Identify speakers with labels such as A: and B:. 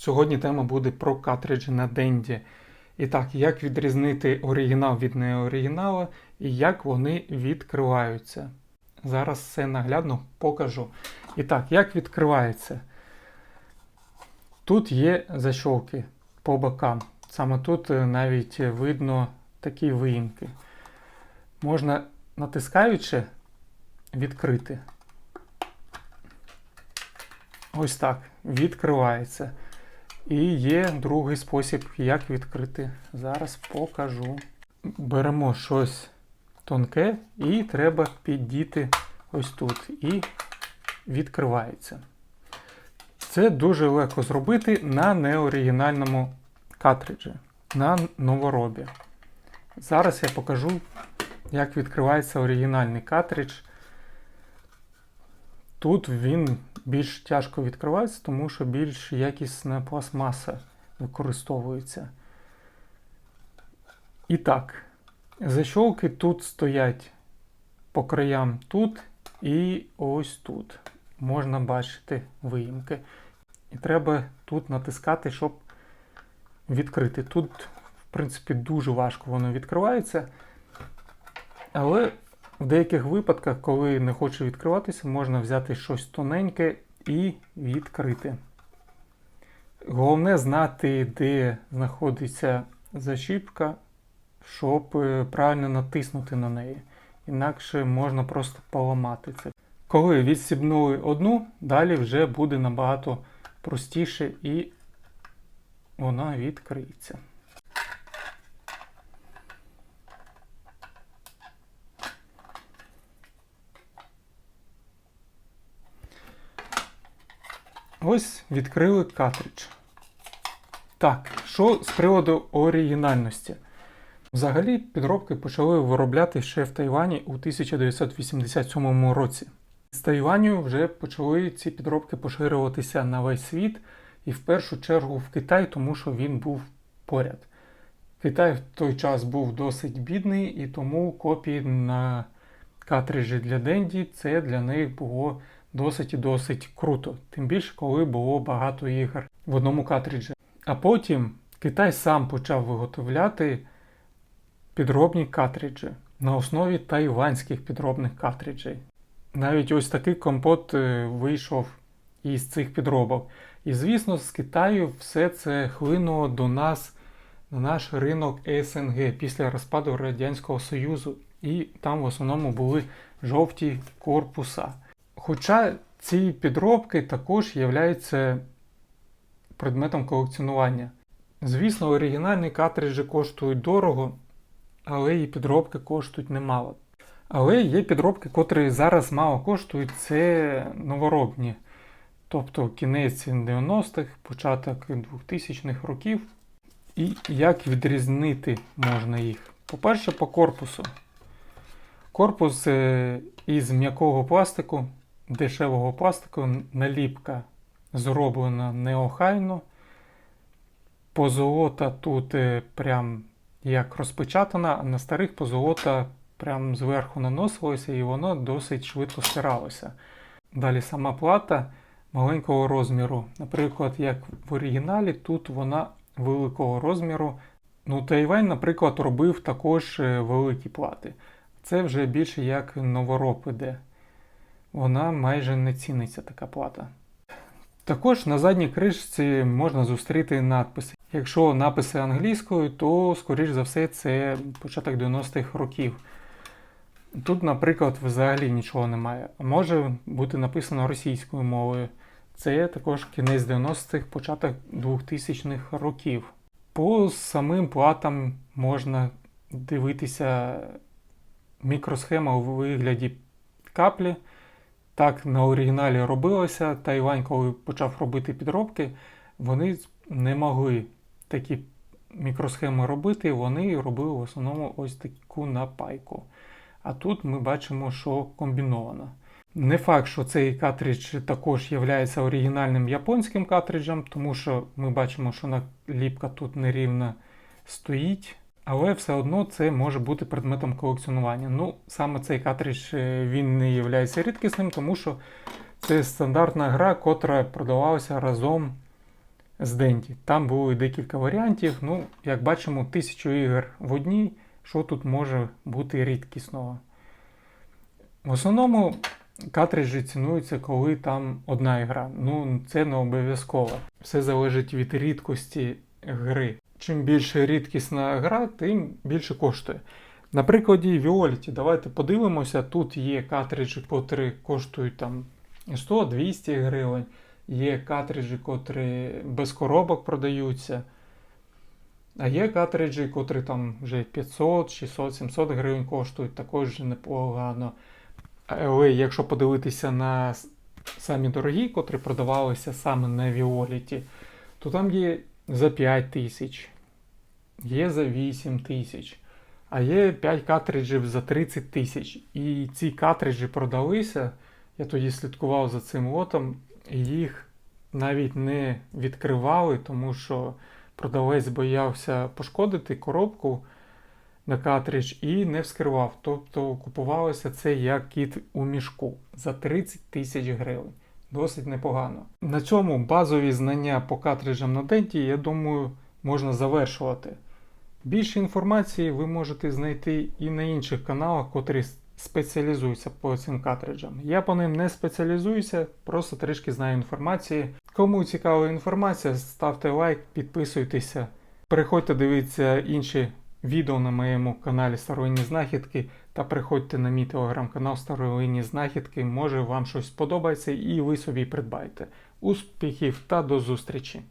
A: Сьогодні тема буде про картриджі на Денді. І так, як відрізнити оригінал від неоригіналу і як вони відкриваються. Зараз все наглядно покажу. І так, як відкривається? Тут є защолки по бокам. Саме тут е, навіть видно такі виїмки. Можна натискаючи відкрити. Ось так. Відкривається. І є другий спосіб, як відкрити. Зараз покажу. Беремо щось тонке і треба піддіти ось тут. І відкривається. Це дуже легко зробити на неоригінальному картриджі, на новоробі. Зараз я покажу, як відкривається оригінальний картридж. Тут він більш тяжко відкривається, тому що більш якісна пластмаса використовується. І так, защолки тут стоять по краям тут і ось тут. Можна бачити виїмки. І треба тут натискати, щоб відкрити. Тут, в принципі, дуже важко воно відкривається. Але в деяких випадках, коли не хоче відкриватися, можна взяти щось тоненьке і відкрити. Головне знати, де знаходиться защіпка, щоб е, правильно натиснути на неї. Інакше можна просто поламати це. Коли відсібнули одну, далі вже буде набагато простіше і вона відкриється. Ось відкрили картридж. Так, що з приводу оригінальності? Взагалі, підробки почали виробляти ще в Тайвані у 1987 році. З Тайваню вже почали ці підробки поширюватися на весь світ і в першу чергу в Китай, тому що він був поряд. Китай в той час був досить бідний, і тому копії на картриджі для Денді це для них було досить і досить круто. Тим більше, коли було багато ігор в одному картриджі. А потім Китай сам почав виготовляти підробні картриджі на основі тайванських підробних картриджей. Навіть ось такий компот е, вийшов із цих підробок. І, звісно, з Китаю все це хлинуло до нас на наш ринок СНГ після розпаду Радянського Союзу. І там в основному були жовті корпуса. Хоча ці підробки також являються предметом колекціонування. Звісно, оригінальні картриджі коштують дорого, але і підробки коштують немало. Але є підробки, котрі зараз мало коштують, це новоробні. Тобто кінець 90-х, початок 2000-х років. І як відрізнити можна їх? По-перше, по корпусу. Корпус е, із м'якого пластику, дешевого пластику, наліпка зроблена неохайно. Позолота тут е, прям як розпечатана, а на старих позолота прям зверху наносилося і воно досить швидко стиралося. Далі сама плата маленького розміру. Наприклад, як в оригіналі, тут вона великого розміру. Ну, Тайвань, наприклад, робив також е, великі плати. Це вже більше як новороб іде. Вона майже не ціниться така плата. Також на задній кришці можна зустріти надписи. Якщо написи англійською, то, скоріш за все, це початок 90-х років. Тут, наприклад, взагалі нічого немає. Може бути написано російською мовою. Це також кінець 90-х, початок 2000-х років. По самим платам можна дивитися мікросхема у вигляді каплі. Так на оригіналі робилося. Тайвань, коли почав робити підробки, вони не могли такі мікросхеми робити, вони робили в основному ось таку напайку. А тут ми бачимо, що комбіновано. Не факт, що цей картридж також є оригінальним японським картриджем, тому що ми бачимо, що наліпка тут нерівно стоїть. Але все одно це може бути предметом колекціонування. Ну, саме цей картридж е, він не є рідкісним, тому що це стандартна гра, котра продавалася разом з Денді. Там було декілька варіантів. Ну, як бачимо, тисячу ігор в одній, що тут може бути рідкісного. В основному картриджі цінуються, коли там одна ігра. Ну, це не обов'язково. Все залежить від рідкості гри. Чим більше рідкісна гра, тим більше коштує. На прикладі Violet, давайте подивимося. Тут є картриджі, котрі коштують там 100-200 гривень. Є картриджі, котрі без коробок продаються. А є картриджі, котрі там вже 500, 600, 700 гривень коштують, також непогано. Але якщо подивитися на самі дорогі, котрі продавалися саме на Віоліті, то там є за 5 тисяч, є за 8 тисяч, а є 5 картриджів за 30 тисяч. І ці картриджі продалися. Я тоді слідкував за цим лотом, їх навіть не відкривали, тому що продавець боявся пошкодити коробку на картридж і не вскривав. Тобто купувалося це як кіт у мішку за 30 тисяч гривень. Досить непогано. На цьому базові знання по картриджам на денті, я думаю, можна завершувати. Більше інформації ви можете знайти і на інших каналах, котрі спеціалізуються по цим картриджам. Я по ним не спеціалізуюся, просто трішки знаю інформації. Кому цікава інформація, ставте лайк, підписуйтеся. Переходьте дивитися інші відео на моєму каналі Старовинні Знахідки та приходьте на мій телеграм-канал Старовинні Знахідки. Може вам щось сподобається і ви собі придбаєте. Успіхів та до зустрічі!